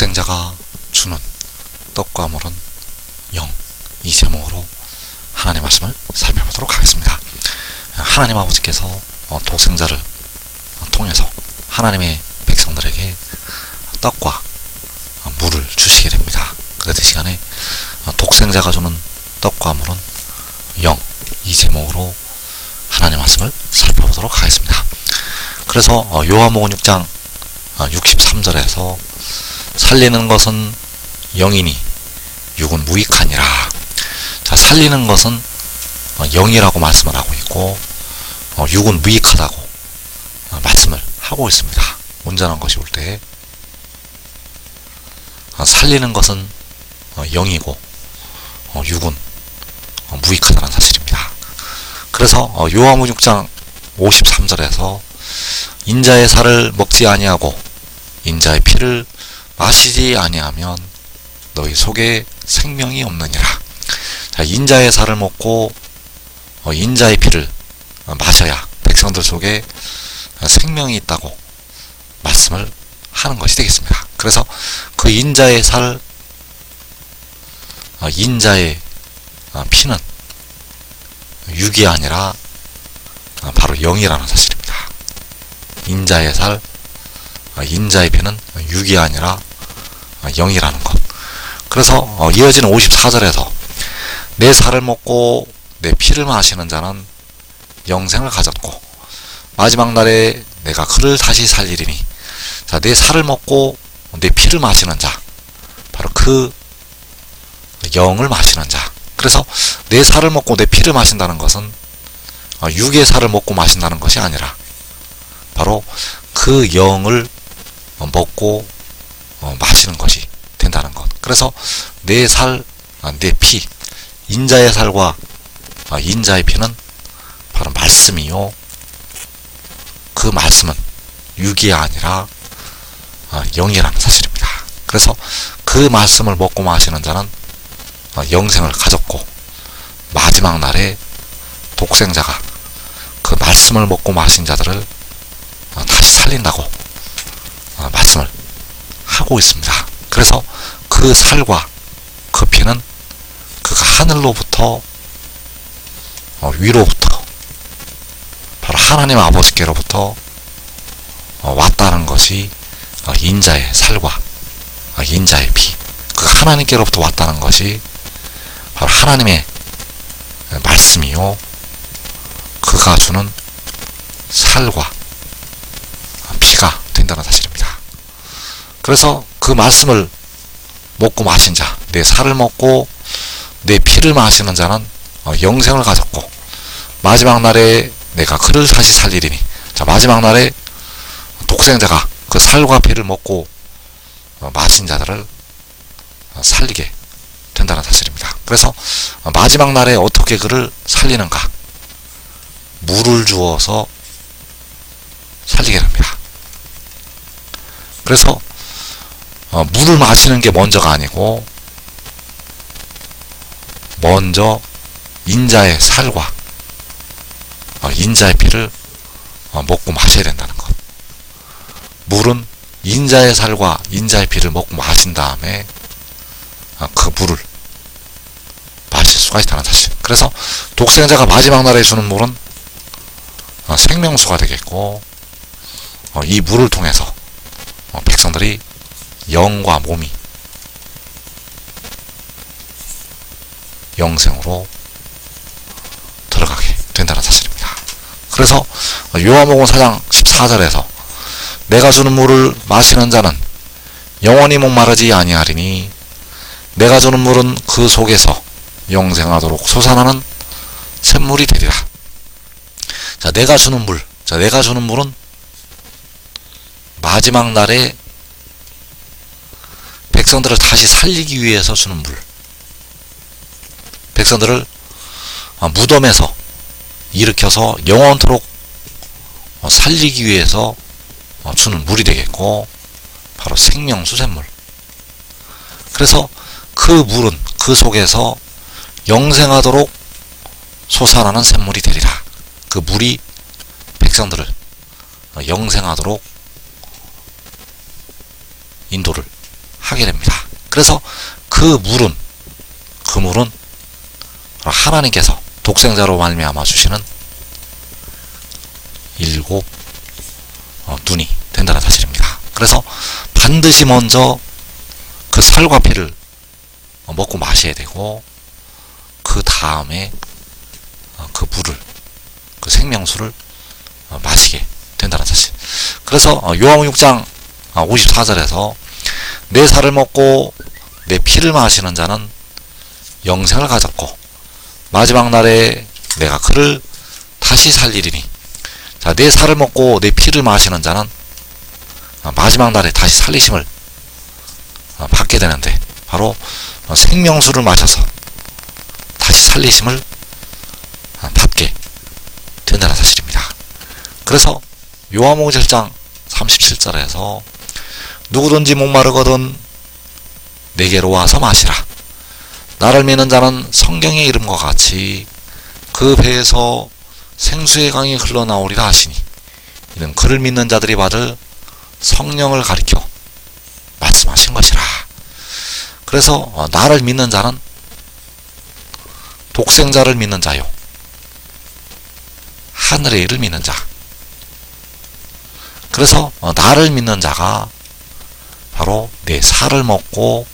독생자가 주는 떡과 물은 영, 이 제목으로 하나님 말씀을 살펴보도록 하겠습니다. 하나님 아버지께서 어, 독생자를 통해서 하나님의 백성들에게 떡과 물을 주시게 됩니다. 그래서 이 시간에 독생자가 주는 떡과 물은 영, 이 제목으로 하나님 말씀을 살펴보도록 하겠습니다. 그래서 어, 요한복음 6장 63절에서 살리는 것은 영이니 육은 무익하니라. 자, 살리는 것은 어, 영이라고 말씀을 하고 있고 어, 육은 무익하다고 말씀을 하고 있습니다. 온전한 것이 올 때 살리는 것은 영이고 육은 무익하다는 사실입니다. 그래서 요한복음 6장 53절에서 인자의 살을 먹지 아니하고 인자의 피를 마시지 아니하면 너희 속에 생명이 없느니라. 자, 인자의 살을 먹고 어, 인자의 피를 마셔야 백성들 속에 생명이 있다고 말씀을 하는 것이 되겠습니다. 그래서 그 인자의 살, 어, 인자의 어, 피는 육이 아니라 바로 영이라는 사실입니다. 인자의 살, 인자의 피는 육이 아니라 영이라는 것. 그래서 이어지는 54절에서 내 살을 먹고 내 피를 마시는 자는 영생을 가졌고 마지막 날에 내가 그를 다시 살리리니 자, 내 살을 먹고 내 피를 마시는 자 바로 그 영을 마시는 자 그래서 내 살을 먹고 내 피를 마신다는 것은 육의 살을 먹고 마신다는 것이 아니라 바로 그 영을 먹고 마시는 것이 된다는 것. 그래서 내 살, 내 피, 인자의 살과 인자의 피는 바로 말씀이요. 그 말씀은 육이 아니라 영이라는 사실입니다. 그래서 그 말씀을 먹고 마시는 자는 영생을 가졌고 마지막 날에 독생자가 그 말씀을 먹고 마신 자들을 다시 살린다고 하고 있습니다. 그래서 그 살과 그 피는 그가 하늘로부터 위로부터 바로 하나님 아버지께로부터 왔다는 것이 인자의 살과 인자의 피, 그 하나님께로부터 왔다는 것이 바로 하나님의 말씀이요. 그가 주는 살과 피가 된다는 사실입니다. 그래서 그 말씀을 먹고 마신 자, 내 살을 먹고 내 피를 마시는 자는 영생을 가졌고 마지막 날에 내가 그를 다시 살리리니 자 마지막 날에 독생자가 그 살과 피를 먹고 마신 자들을 살리게 된다는 사실입니다. 그래서 마지막 날에 어떻게 그를 살리는가? 물을 주어서 살리게 됩니다. 그래서 어, 물을 마시는 게 먼저가 아니고 먼저 인자의 살과 어, 인자의 피를 어, 먹고 마셔야 된다는 것. 물은 인자의 살과 인자의 피를 먹고 마신 다음에 어, 그 물을 마실 수가 있다는 사실. 그래서 독생자가 마지막 날에 주는 물은 어, 생명수가 되겠고 어, 이 물을 통해서 어, 백성들이 영과 몸이 영생으로 들어가게 된다는 사실입니다. 그래서 요한복음 4장 14절에서 내가 주는 물을 마시는 자는 영원히 목마르지 아니하리니 내가 주는 물은 그 속에서 영생하도록 솟아나는 샘물이 되리라. 자, 내가 주는 물. 자, 내가 주는 물은 마지막 날에 백성들을 다시 살리기 위해서 주는 물. 백성들을 어, 무덤에서 일으켜서 영원토록 어, 살리기 위해서 어, 주는 물이 되겠고, 바로 생명 수 샘물. 그래서 그 물은 그 속에서 영생하도록 솟아나는 샘물이 되리라. 그 물이 백성들을 영생하도록 인도를 하게 됩니다. 그래서 그 물은 그 물은 하나님께서 독생자로 말미암아 주시는 일곱 어, 눈이 된다는 사실입니다. 그래서 반드시 먼저 그 살과 피를 어, 먹고 마셔야 되고 그 다음에 어, 그 물을 그 생명수를 어, 마시게 된다는 사실. 그래서 어, 요한복음 6장 54절에서 내 살을 먹고 내 피를 마시는 자는 영생을 가졌고 마지막 날에 내가 그를 다시 살리리니 자, 내 살을 먹고 내 피를 마시는 자는 어, 마지막 날에 다시 살리심을 어, 받게 되는데 바로 어, 생명수를 마셔서 다시 살리심을 받게 된다는 사실입니다. 그래서 요한복음 7장 37절에서 누구든지 목마르거든 내게로 와서 마시라. 나를 믿는 자는 성경의 이름과 같이 그 배에서 생수의 강이 흘러나오리라 하시니 이는 그를 믿는 자들이 받을 성령을 가리켜 말씀하신 것이라. 그래서 어, 나를 믿는 자는 독생자를 믿는 자요. 하늘의 일을 믿는 자. 그래서 어, 나를 믿는 자가 바로 내 살을 먹고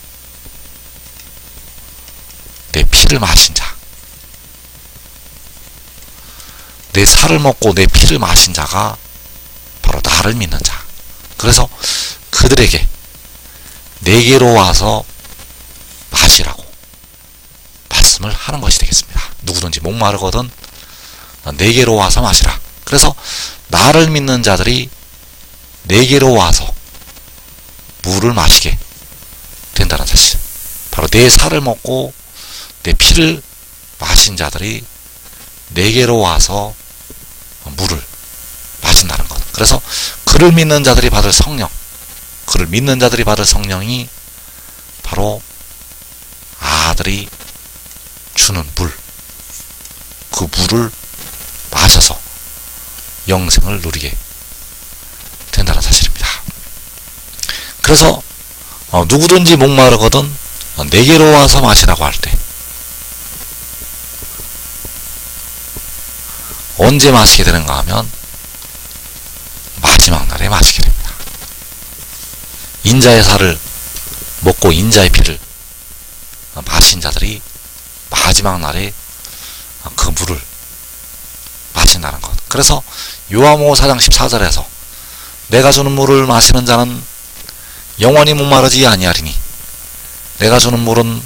내 피를 마신 자. 내 살을 먹고 내 피를 마신 자가 바로 나를 믿는 자. 그래서 그들에게 내게로 와서 마시라고 말씀을 하는 것이 되겠습니다. 누구든지 목마르거든 내게로 와서 마시라. 그래서 나를 믿는 자들이 내게로 와서 물을 마시게 된다는 사실. 바로 내 살을 먹고 내 피를 마신 자들이 내게로 와서 물을 마신다는 것. 그래서 그를 믿는 자들이 받을 성령, 그를 믿는 자들이 받을 성령이 바로 아들이 주는 물, 그 물을 마셔서 영생을 누리게 된다는 사실입니다. 그래서 어, 누구든지 목마르거든 어, 내게로 와서 마시라고 할 때 언제 마시게 되는가 하면 마지막 날에 마시게 됩니다. 인자의 살을 먹고 인자의 피를 마신 자들이 마지막 날에 그 물을 마신다는 것. 그래서 요한복음 4장 14절에서 내가 주는 물을 마시는 자는 영원히 목마르지 아니하리니 내가 주는 물은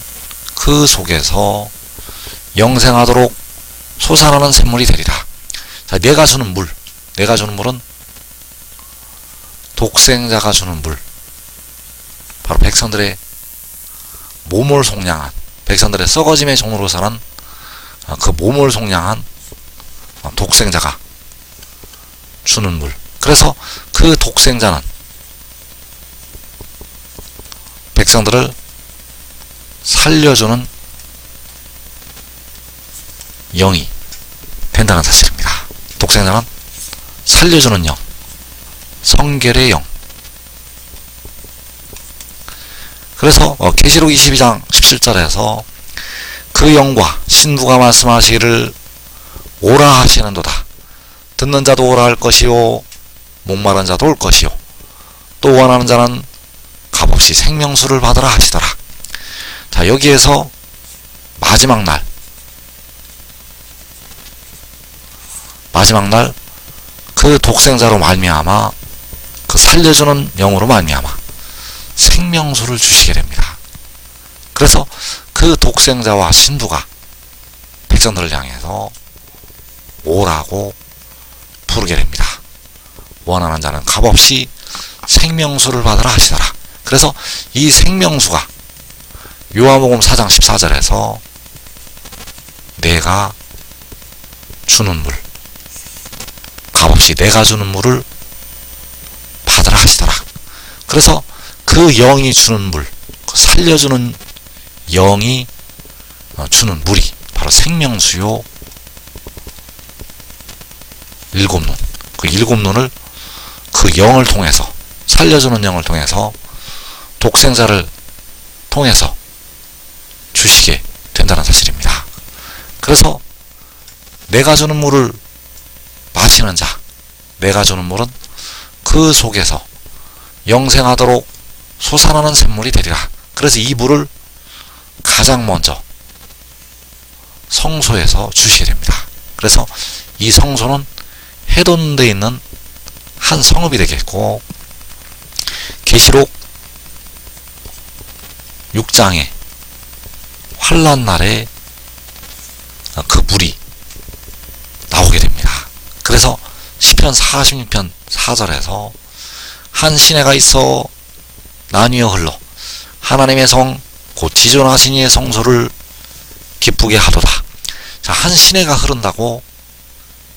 그 속에서 영생하도록 솟아나는 샘물이 되리라. 자, 내가 주는 물, 내가 주는 물은 독생자가 주는 물. 바로 백성들의 몸을 속량한, 백성들의 썩어짐의 종으로서는 그 몸을 속량한 독생자가 주는 물. 그래서 그 독생자는 백성들을 살려주는 영이 된다는 사실입니다. 독생자는 살려주는 영, 성결의 영. 그래서 어, 계시록 22장 17절에서 그 영과 신부가 말씀하시기를 오라 하시는도다. 듣는 자도 오라 할 것이요 목마른 자도 올 것이요 또 원하는 자는 값없이 생명수를 받으라 하시더라. 자 여기에서 마지막 날 마지막 날 그 독생자로 말미암아 그 살려주는 영으로 말미암아 생명수를 주시게 됩니다. 그래서 그 독생자와 신부가 백성들을 향해서 오라고 부르게 됩니다. 원하는 자는 값없이 생명수를 받으라 하시더라. 그래서 이 생명수가 요한복음 4장 14절에서 내가 주는 물, 값없이 내가 주는 물을 받으라 하시더라. 그래서 그 영이 주는 물, 그 살려주는 영이 어, 주는 물이 바로 생명수요 일곱 눈. 그 일곱 눈을 그 영을 통해서 살려주는 영을 통해서 독생자를 통해서 주시게 된다는 사실입니다. 그래서 내가 주는 물을 마시는 자, 내가 주는 물은 그 속에서 영생하도록 솟아나는 샘물이 되리라. 그래서 이 물을 가장 먼저 성소에서 주시게 됩니다. 그래서 이 성소는 해돈돼 있는 한 성읍이 되겠고 계시록 6장에 환란 날에 그 물이 나오게 됩니다. 그래서 시편 46편 4절에서 한 시내가 있어 나뉘어 흘러 하나님의 성 곧 지존하신 이의 성소를 기쁘게 하도다. 자, 한 시내가 흐른다고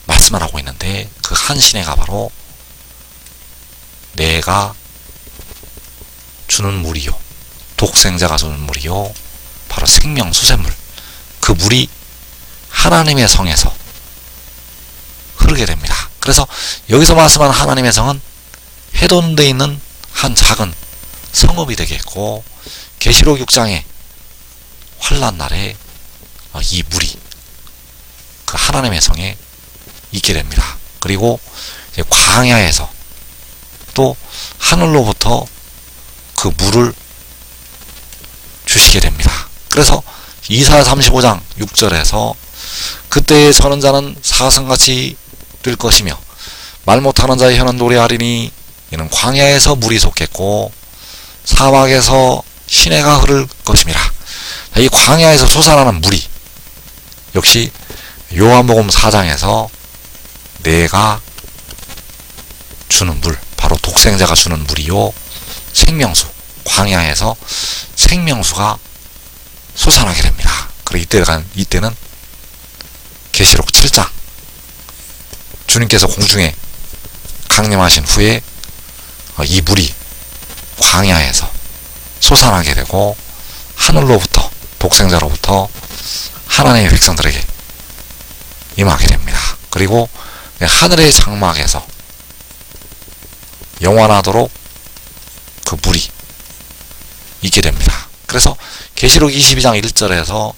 말씀을 하고 있는데 그 한 시내가 바로 내가 주는 물이요. 독생자가 주는 물이요. 바로 생명 수샘물. 그 물이 하나님의 성에서 흐르게 됩니다. 그래서 여기서 말씀하는 하나님의 성은 해돈되어 있는 한 작은 성읍이 되겠고 계시록 6장에 환란 날에 이 물이 그 하나님의 성에 있게 됩니다. 그리고 광야에서 또 하늘로부터 그 물을 주시게 됩니다. 그래서 이사 35장 6절에서 그때의 서는 자는 사슴같이 될 것이며 말 못하는 자의 혀는 노래하리니 이는 광야에서 물이 솟겠고 사막에서 시내가 흐를 것임이라. 이 광야에서 솟아나는 물이 역시 요한복음 4장에서 내가 주는 물, 바로 독생자가 주는 물이요 생명수, 광야에서 생명수가 솟아나게 됩니다. 그리고 이때가 이때는 계시록 7장 주님께서 공중에 강림하신 후에 이 물이 광야에서 솟아나게 되고 하늘로부터 독생자로부터 하나님의 백성들에게 임하게 됩니다. 그리고 하늘의 장막에서 영원하도록 그 물이 있게 됩니다. 그래서 계시록 22장 1절에서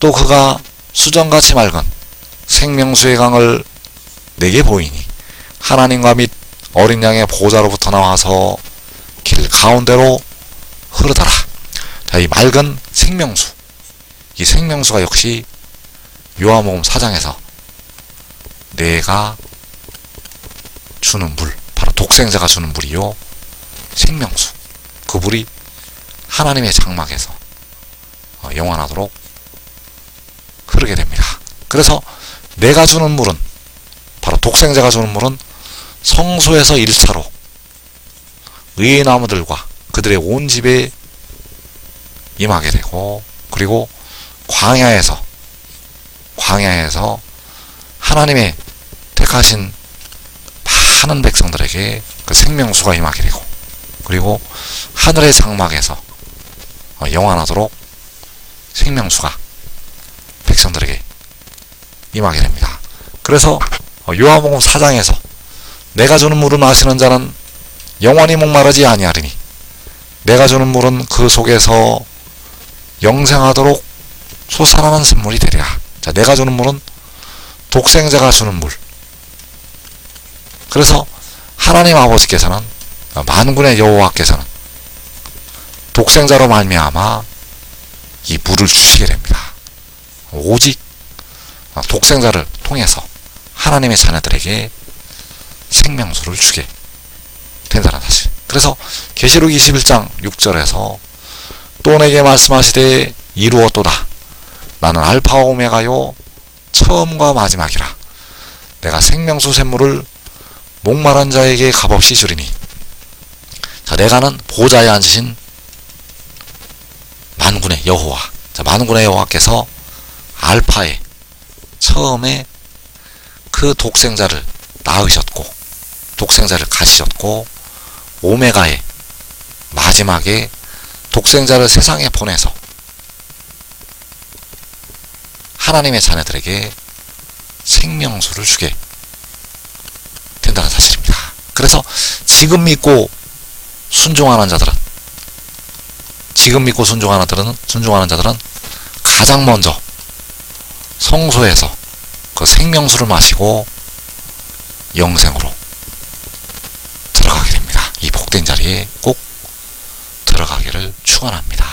또 그가 수정같이 맑은 생명수의 강을 내게 보이니 하나님과 및 어린 양의 보좌로부터 나와서 길 가운데로 흐르더라. 자, 이 맑은 생명수. 이 생명수가 역시 요한복음 4장에서 내가 주는 물, 바로 독생자가 주는 물이요. 생명수. 그 물이 하나님의 장막에서 어, 영원하도록 흐르게 됩니다. 그래서 내가 주는 물은 바로 독생자가 주는 물은 성소에서 1차로 의의 나무들과 그들의 온 집에 임하게 되고 그리고 광야에서 광야에서 하나님의 택하신 많은 백성들에게 그 생명수가 임하게 되고 그리고 하늘의 장막에서 어, 영원하도록 생명수가 백성들에게 임하게 됩니다. 그래서 어, 요한복음 4장에서 내가 주는 물을 마시는 자는 영원히 목마르지 아니하리니 내가 주는 물은 그 속에서 영생하도록 솟아나는 샘물이 되리라. 자, 내가 주는 물은 독생자가 주는 물. 그래서 하나님 아버지께서는 만군의 여호와께서는 독생자로 말미암아 이 물을 주시게 됩니다. 오직 독생자를 통해서 하나님의 자녀들에게 생명수를 주게 된다는 사실. 그래서 계시록 21장 6절에서 또 내게 말씀하시되 이루었도다. 나는 알파와 오메가요 처음과 마지막이라. 내가 생명수 샘물을 목마른 자에게 값없이 주리니. 자, 내가는 보좌에 앉으신 만군의 여호와. 자, 만군의 여호와께서 알파에 처음에 그 독생자를 낳으셨고 독생자를 가지셨고 오메가에 마지막에 독생자를 세상에 보내서 하나님의 자녀들에게 생명수를 주게 된다는 사실입니다. 그래서 지금 믿고 순종하는 자들은 기금 믿고 순종하는 자들은 순종하는 자들은 가장 먼저 성소에서 그 생명수를 마시고 영생으로 들어가게 됩니다. 이 복된 자리에 꼭 들어가기를 축원합니다.